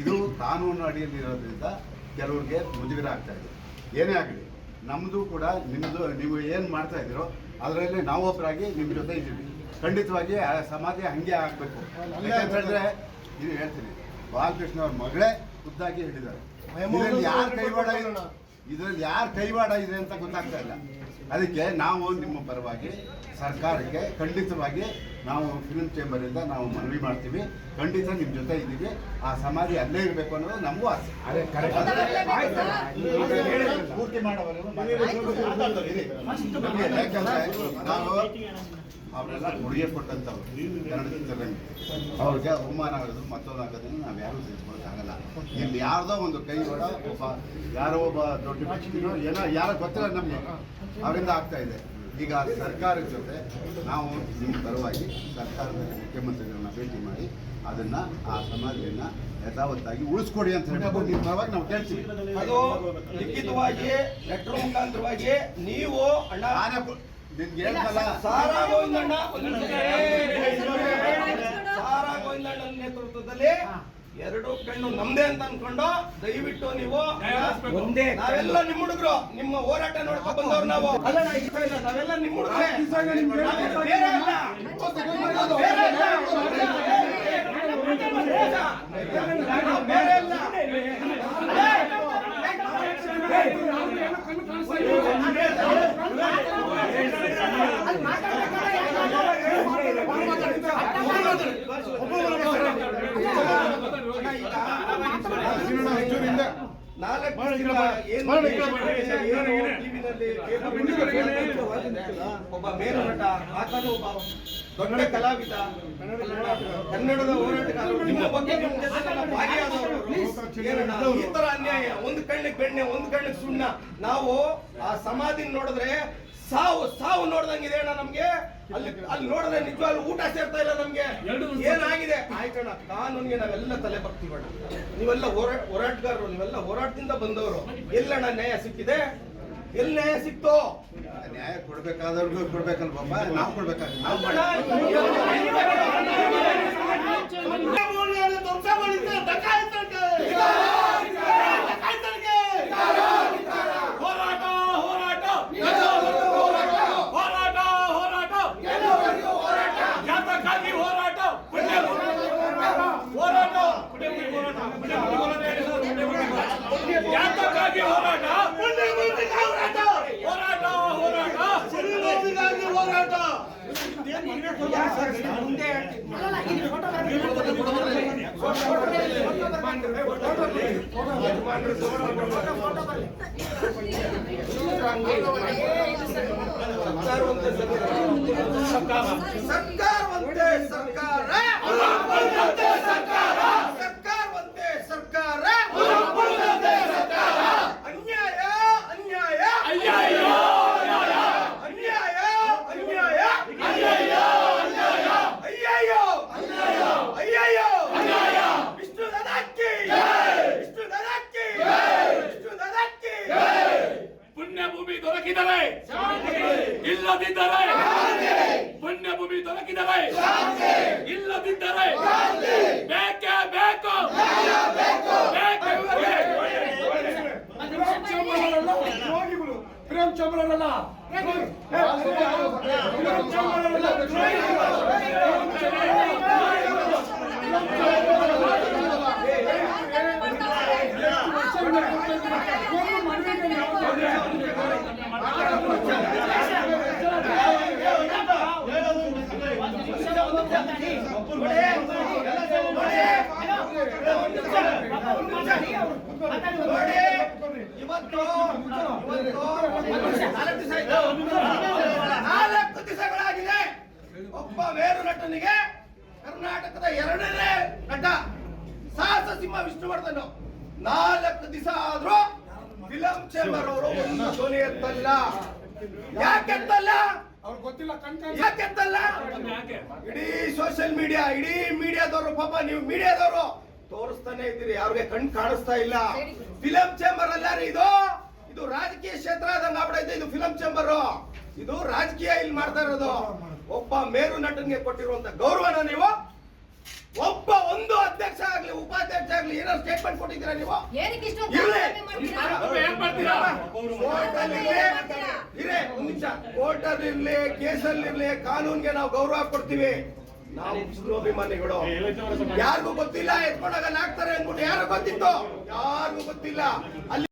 ಇದು ಕಾನೂನು ಅಡಿಯಲ್ಲಿರೋದ್ರಿಂದ ಕೆಲವ್ರಿಗೆ ಮುಜುಗರ ಆಗ್ತಾ ಇದೆ. ಏನೇ ಆಗಲಿ ನಮ್ಮದು ಕೂಡ ನಿಮ್ಮದು ನೀವು ಏನು ಮಾಡ್ತಾ ಇದ್ದೀರೋ ಅದರಲ್ಲಿ ನಾವೊಬ್ಬರಾಗಿ ನಿಮ್ಮ ಜೊತೆ ಇದ್ದೀವಿ. ಖಂಡಿತವಾಗಿ ಆ ಸಮಾಧಿ ಹಂಗೆ ಆಗಬೇಕು. ಅಂತ ಹೇಳಿದ್ರೆ, ಇದು ಹೇಳ್ತೀನಿ, ಬಾಲಕೃಷ್ಣ ಅವ್ರ ಮಗಳೇ ಖುದ್ದಾಗಿ ಹೇಳಿದ್ದಾರೆ. ಯಾರು ಕೈವಾಡ ಇದೆ? ಇದರಲ್ಲಿ ಯಾರು ಕೈವಾಡ ಇದೆ ಅಂತ ಗೊತ್ತಾಗ್ತಾ ಇಲ್ಲ. ಅದಕ್ಕೆ ನಾವು ನಿಮ್ಮ ಪರವಾಗಿ ಸರ್ಕಾರಕ್ಕೆ ಖಂಡಿತವಾಗಿ ನಾವು ಫಿಲ್ಮ್ ಚೇಂಬರಿಂದ ನಾವು ಮನವಿ ಮಾಡ್ತೀವಿ. ಖಂಡಿತ ನಿಮ್ಮ ಜೊತೆ ಇದ್ದೀವಿ. ಆ ಸಮಾಧಿ ಅಲ್ಲೇ ಇರಬೇಕು ಅನ್ನೋದು ನಮಗೂ ಆಸೆ. ಪೂರ್ತಿ ಮಾಡೋವರೆಗೂ ನಾವು ಅವರೆಲ್ಲ ಕೊಡುಗೆ ಕೊಟ್ಟಂಥವ್ರು ಕನ್ನಡ ಚಿತ್ರರಂಗ. ಅವ್ರಿಗೆ ಅವಮಾನ ಆಗೋದು ಮತ್ತೊಂದು ಆಗೋದನ್ನು ನಾವು ಯಾರೂ ತಿಳಿಸ್ಕೊಳಕ್ಕಾಗಲ್ಲ ಇಲ್ಲಿ ಯಾರ್ದೋ ಒಂದು ಕೈ ಕೂಡ ಒಬ್ಬ ಯಾರೋ ಒಬ್ಬ ದೊಡ್ಡ ಏನೋ ಯಾರೋ ಗೊತ್ತಿಲ್ಲ ನಮಗೆ. ಅವರಿಂದ ಆಗ್ತಾ ಇದೆ. ಈಗ ಸರ್ಕಾರದ ಜೊತೆ ನಾವು ನಿಮ್ಮ ಪರವಾಗಿ ಸರ್ಕಾರದ ಮುಖ್ಯಮಂತ್ರಿಗಳನ್ನ ಭೇಟಿ ಮಾಡಿ ಅದನ್ನ ಆ ಸಮಾಧಿಯನ್ನು ಯಥಾವತ್ತಾಗಿ ಉಳಿಸ್ಕೊಡಿ ಅಂತ ಹೇಳಿ ನಿಮ್ಮ ಪರವಾಗಿ ನಾವು ಕೇಳ್ತೀವಿ ಅದು ಲಿಖಿತವಾಗಿ ಲೆಟರ್ ಮುಖಾಂತರವಾಗಿ ನೀವು ಅಣ್ಣ ನಿಮ್ಗೆ ಹೇಳ್ತಲ್ಲ ಸಾರಾ ಗೋವಿಂದಣ್ಣ ಸಾರಾ ಗೋವಿಂದಣ್ಣನ ನೇತೃತ್ವದಲ್ಲಿ ಎರಡು ಕಣ್ಣು ನಮ್ದೇ ಅಂತ ಅನ್ಕೊಂಡು ದಯವಿಟ್ಟು ನೀವು ಒಂದೇ ನಾವೆಲ್ಲ ನಿಮ್ಮ ಹುಡುಗರು ನಿಮ್ಮ ಹೋರಾಟ ನೋಡ್ಕೊ ಬಂದವ್ರು ನಾವು ಅಲ್ಲ ನಾ ಇಷ್ಟ ಇಲ್ಲ, ನಾವೆಲ್ಲ ನಿಮ್ಮ ಹುಡುಗರೇ ಬೇರೆ ಅಲ್ಲ. ಬೇರೆ ಅಲ್ಲ. ನಾವು ಬೇರೆ ಅಲ್ಲ. ನಾಲ್ಕು ದಿನ ಏನು ಏನು ಟಿವಿನಲ್ಲಿ ಒಬ್ಬ ಮೇರು ನಟ ಆತನು ಒಬ್ಬ ದೊಡ್ಡ ಕಲಾವಿದ ಕನ್ನಡದ ಹೋರಾಟಗಾರರು ನಿಮ್ಮ ಬಗ್ಗೆ ಈ ತರ ಅನ್ಯಾಯ ಒಂದು ಕಣ್ಣಿಗೆ ಬೆಣ್ಣೆ ಒಂದು ಕಣ್ಣಿಗೆ ಸುಣ್ಣ. ನಾವು ಆ ಸಮಾಧಿ ನೋಡಿದ್ರೆ ಸಾವು ಸಾವು ನೋಡ್ದಂಗಿದೆ ಅಣ್ಣ ನಮ್ಗೆ. ಅಲ್ಲಿ ಅಲ್ಲಿ ನೋಡಿದ್ರೆ ನಿಜವಾಗ್ಲೂ ಊಟ ಸೇರ್ತಾ ಇಲ್ಲ ನಮ್ಗೆ. ಏನಾಗಿದೆ ಆಯ್ತಣ್ಣ ಕಾನೂನಿಗೆ ನಾವೆಲ್ಲ ತಲೆ ಬರ್ತೀವಣ್ಣ ನೀವೆಲ್ಲ ಹೋರಾಟ ಹೋರಾಟಗಾರರು ನೀವೆಲ್ಲ ಹೋರಾಟದಿಂದ ಬಂದವರು. ಎಲ್ಲಣ್ಣ ನ್ಯಾಯ ಸಿಕ್ಕಿದೆ? ಎಲ್ಲಿ ನ್ಯಾಯ ಸಿಕ್ತು? ನ್ಯಾಯ ಕೊಡ್ಬೇಕಾದವ್ರಿಗೂ ಕೊಡ್ಬೇಕಲ್ವಪ್ಪ? ನಾವು ಕೊಡ್ಬೇಕಾದ್ರೆ ನಾವು ಮಾಡಿ ಹೋರಾಟ ಹೋರಾಟ ಹೋರಾಟ ಹೋರಾಟ ಯಾತಕ್ಕಾಗಿ ಹೋರಾಟ ಹೋರಾಟ ಯಾತಕ್ಕಾಗಿ ಹೋರಾಟ? ಹೋರಾಟ ಹೋರಾಟ. ಹೋರಾಟ ಸರ್ಕಾರವಂತೆ ದೊರಕಿದರೆ ಇಲ್ಲದಿದ್ದರೆ ಪುಣ್ಯಭೂಮಿ ದೊರಕಿದರೆ ಇಲ್ಲದಿದ್ದರೆ ಬೇಕೇ ಬೇಕು ಬೇಕೇ ಬೇಕು. ಪ್ರೇಮ್ ಚಂಬರಲ್ಲ ದ್ರೋಹಿಗಳು ಪ್ರೇಮ್ ಚಂಬರಲ್ಲ ಒಬ್ಬ ವೇರು ನಟನಿಗೆ ಕರ್ನಾಟಕದ ಎರಡನೇ ನಟ ಸಾಹಸ ಸಿಂಹ ವಿಷ್ಣುವರ್ಧನ್. ನಾಲ್ಕು ದಿವಸ ಆದ್ರೂ ಫಿಲಂ ಚೇಂಬರ್ ಅವರು ಒಂದು ಧ್ವನಿ ಎತ್ತಲ್ಲ. ಯಾಕೆತ್ತಲ್ಲ ಅವ್ರಿಗೆ ಗೊತ್ತಿಲ್ಲ ಯಾಕೆ ಯಾಕೆತ್ತಲ್ಲ ಇಡೀ ಸೋಷಿಯಲ್ ಮೀಡಿಯಾ ಇಡೀ ಮೀಡಿಯಾದವರು ಪಾಪ ನೀವು ಮೀಡಿಯಾದವರು ತೋರಿಸ್ತಾನೆ ಇದ್ದೀರಿ ಯಾರಿಗೆ ಕಣ್ ಕಾಣಿಸ್ತಾ ಇಲ್ಲ. ಫಿಲಂ ಚೇಂಬರ್ ಅಲ್ಲ ರೀ ಇದು. ಇದು ರಾಜಕೀಯ ಕ್ಷೇತ್ರ ಆದಂಗ ಆಗ್ಬಿಡೈತೆ ಇದು ಫಿಲಂ ಚೇಂಬರ್. ಇದು ರಾಜಕೀಯ ಇಲ್ಲಿ ಮಾಡ್ತಾ ಇರೋದು. ಒಬ್ಬ ಮೇರು ನಟನ್ಗೆ ಕೊಟ್ಟಿರುವಂತ ಗೌರವನ ನೀವು ಒಬ್ಬ ಒಂದು ಅಧ್ಯಕ್ಷ ಆಗ್ಲಿ ಉಪಾಧ್ಯಕ್ಷ ಆಗ್ಲಿ ಏನಾದ್ರು ಸ್ಟೇಟ್ಮೆಂಟ್ ಕೊಟ್ಟಿದ್ದೀರಾ ನೀವು? ಇರೇ ಒಂದ್ ನಿಮಿಷ. ಕೋರ್ಟಲ್ಲಿ ಇರ್ಲಿ ಕೇಸಲ್ಲಿ ಇರ್ಲಿ ಕಾನೂನ್ಗೆ ನಾವು ಗೌರವ ಕೊಡ್ತೀವಿ. ನಾವು ವಿಷ್ಣುಭಿಮಾನಿಗಳು ಯಾರಿಗೂ ಗೊತ್ತಿಲ್ಲ ಎತ್ಕೊಂಡಾಗ ಹಾಕ್ತಾರೆ ಅಂದ್ಬಿಟ್ಟು ಯಾರು ಗೊತ್ತಿತ್ತು? ಯಾರಿಗೂ ಗೊತ್ತಿಲ್ಲ. ಅಲ್ಲಿ